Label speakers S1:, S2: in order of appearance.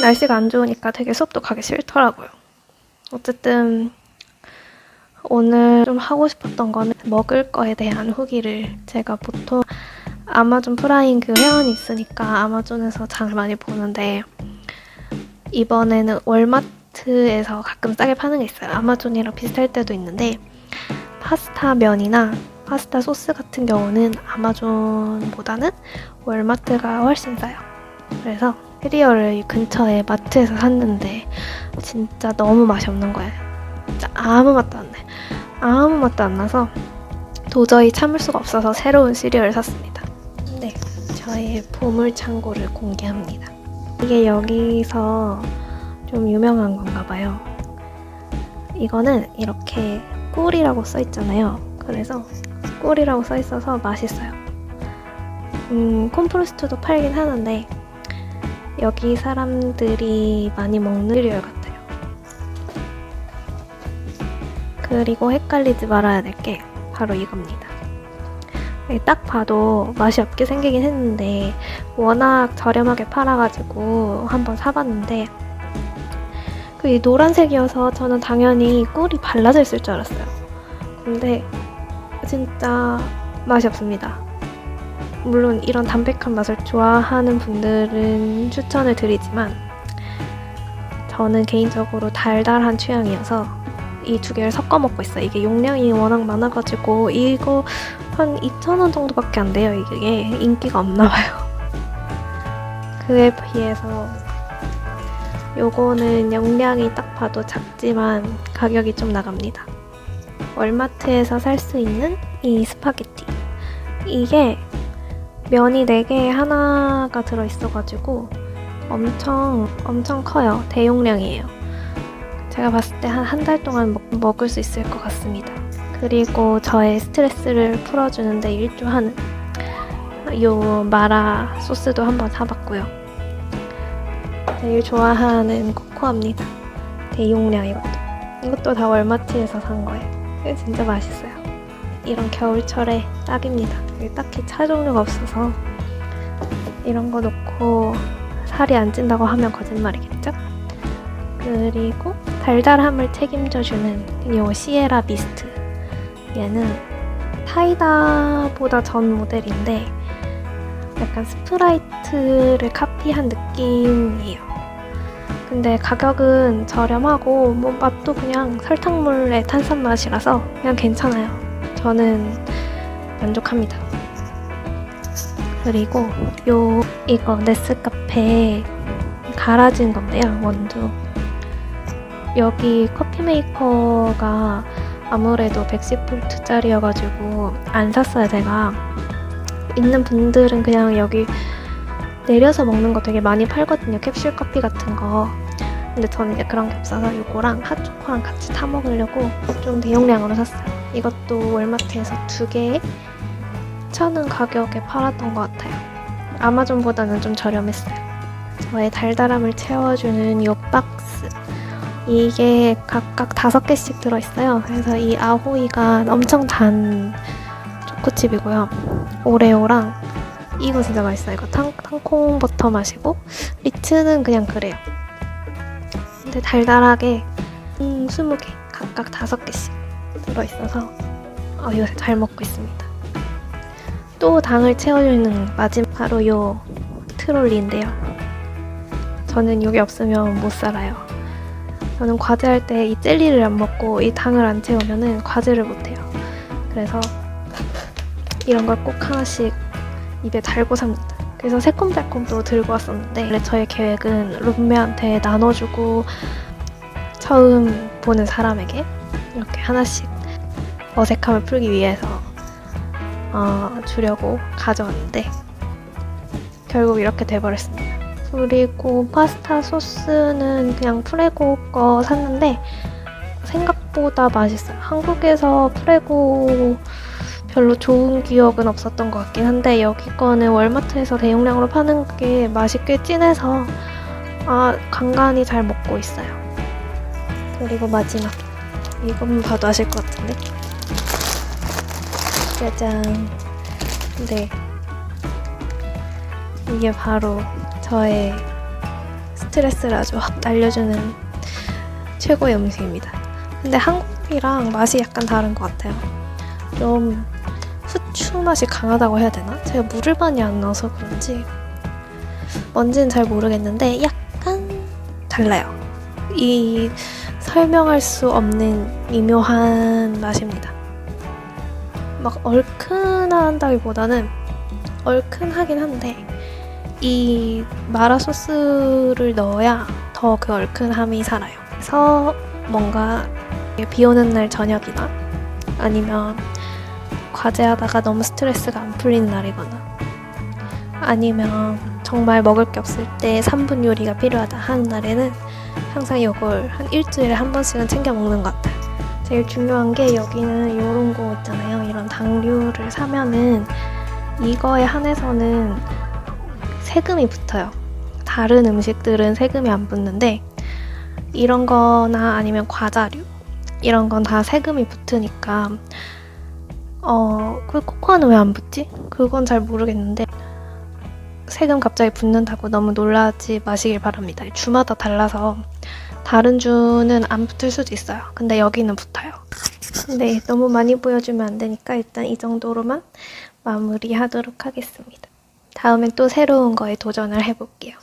S1: 날씨가 안 좋으니까 되게 수업도 가기 싫더라고요. 어쨌든 오늘 좀 하고 싶었던 거는 먹을 거에 대한 후기를 제가 보통 아마존 프라임 그 회원이 있으니까 아마존에서 장을 많이 보는데 이번에는 월마트에서 가끔 싸게 파는 게 있어요. 아마존이랑 비슷할 때도 있는데 파스타 면이나 파스타 소스 같은 경우는 아마존보다는 월마트가 훨씬 싸요. 그래서 캐리어를 이 근처에 마트에서 샀는데 진짜 너무 맛이 없는 거예요. 진짜 아무 맛도 안 나. 아무 맛도 안 나서 도저히 참을 수가 없어서 새로운 시리얼을 샀습니다. 네, 저의 보물 창고를 공개합니다. 이게 여기서 좀 유명한 건가 봐요. 이거는 이렇게 꿀이라고 써 있잖아요. 그래서 꿀이라고 써 있어서 맛있어요. 음, 콤프로스트도 팔긴 하는데 여기 사람들이 많이 먹는 시리얼 같아요. 그리고 헷갈리지 말아야 될 게 바로 이겁니다. 이게 딱 봐도 맛이 없게 생기긴 했는데 워낙 저렴하게 팔아가지고 한번 사봤는데 그이 노란색이어서 저는 당연히 꿀이 발라져 있을 줄 알았어요. 근데 진짜 맛이 없습니다. 물론 이런 담백한 맛을 좋아하는 분들은 추천을 드리지만 저는 개인적으로 달달한 취향이어서 이 두 개를 섞어 먹고 있어요. 이게 용량이 워낙 많아가지고 이거 한 2,000원 정도밖에 안 돼요. 이게 인기가 없나 봐요. 그에 비해서 요거는 용량이 딱 봐도 작지만 가격이 좀 나갑니다. 월마트에서 살 수 있는 이 스파게티. 이게 면이 4개에 하나가 들어있어가지고 엄청 엄청 커요. 대용량이에요. 제가 봤을 때 한 한 달 동안 먹, 먹을 수 있을 것 같습니다. 그리고 저의 스트레스를 풀어주는데 일조하는 요 마라 소스도 한번 사봤고요. 제일 좋아하는 코코아입니다. 대용량 이것도. 이것도 다 월마트에서 산 거예요. 진짜 맛있어요. 이런 겨울철에 딱입니다. 여기 딱히 차 종류가 없어서 이런 거 넣고 살이 안 찐다고 하면 거짓말이겠죠? 그리고 달달함을 책임져주는 요 시에라 미스트. 얘는 타이다보다 전 모델인데 약간 스프라이트를 카피한 느낌이에요. 근데 가격은 저렴하고 뭐 맛도 그냥 설탕물의 탄산 맛이라서 그냥 괜찮아요. 저는 만족합니다. 그리고 요 이거 네스카페 갈아진 건데요. 원두. 여기 커피 메이커가 아무래도 110V짜리여가지고 안 샀어요 제가. 있는 분들은 그냥 여기 내려서 먹는 거 되게 많이 팔거든요. 캡슐 커피 같은 거. 근데 저는 이제 그런 게 없어서 이거랑 핫초코랑 같이 타 먹으려고 좀 대용량으로 샀어요. 이것도 월마트에서 두 개에 천원 가격에 팔았던 것 같아요. 아마존보다는 좀 저렴했어요. 저의 달달함을 채워주는 이 박스. 이게 각각 다섯 개씩 들어있어요. 그래서 이 아호이가 엄청 단 초코칩이고요. 오레오랑 이거 진짜 맛있어요. 이거 탕, 탕콩 버터 맛이고 리츠는 그냥 그래요. 근데 달달하게 음, 20개 각각 다섯 개씩 들어있어서 어, 요새 잘 먹고 있습니다. 또 당을 채워주는 마지막 바로 요 트롤리인데요. 저는 이게 없으면 못 살아요. 저는 과제할 때 이 젤리를 안 먹고 이 당을 안 채우면은 과제를 못 해요. 그래서 이런 걸 꼭 하나씩 입에 달고 삽니다. 그래서 새콤달콤도 들고 왔었는데 저의 계획은 룸메한테 나눠주고 처음 보는 사람에게 이렇게 하나씩 어색함을 풀기 위해서 어, 주려고 가져왔는데 결국 이렇게 돼버렸습니다. 그리고 파스타 소스는 그냥 프레고 거 샀는데 생각보다 맛있어요. 한국에서 프레고 별로 좋은 기억은 없었던 것 같긴 한데 여기 거는 월마트에서 대용량으로 파는 게 맛이 꽤 진해서 아 간간히 잘 먹고 있어요. 그리고 마지막 이것만 봐도 아실 것 같은데 짜잔 네 이게 바로 저의 스트레스 스트레스를 아주 확 날려주는 최고의 음식입니다. 근데 한국이랑 맛이 약간 다른 것 같아요. 좀 후추 맛이 강하다고 해야 되나? 제가 물을 많이 안 넣어서 그런지 뭔지는 잘 모르겠는데 약간 달라요. 이 설명할 수 없는 미묘한 맛입니다. 막 얼큰하다기보다는 얼큰하긴 한데 이 마라 소스를 넣어야 더 그 얼큰함이 살아요. 그래서 뭔가 비 오는 날 저녁이나 아니면 과제하다가 너무 스트레스가 안 풀리는 날이거나 아니면 정말 먹을 게 없을 때 3분 요리가 필요하다 하는 날에는 항상 이걸 한 일주일에 한 번씩은 챙겨 먹는 것 같아요. 제일 중요한 게 여기는 이런 거 있잖아요. 이런 당류를 사면은 이거에 한해서는 세금이 붙어요. 다른 음식들은 세금이 안 붙는데 이런 거나 아니면 과자류 이런 건 다 세금이 붙으니까 어, 그 코코아는 왜 안 붙지? 그건 잘 모르겠는데 세금 갑자기 붙는다고 너무 놀라지 마시길 바랍니다. 주마다 달라서 다른 주는 안 붙을 수도 있어요. 근데 여기는 붙어요. 근데 너무 많이 보여주면 안 되니까 일단 이 정도로만 마무리하도록 하겠습니다. 다음엔 또 새로운 거에 도전을 해볼게요.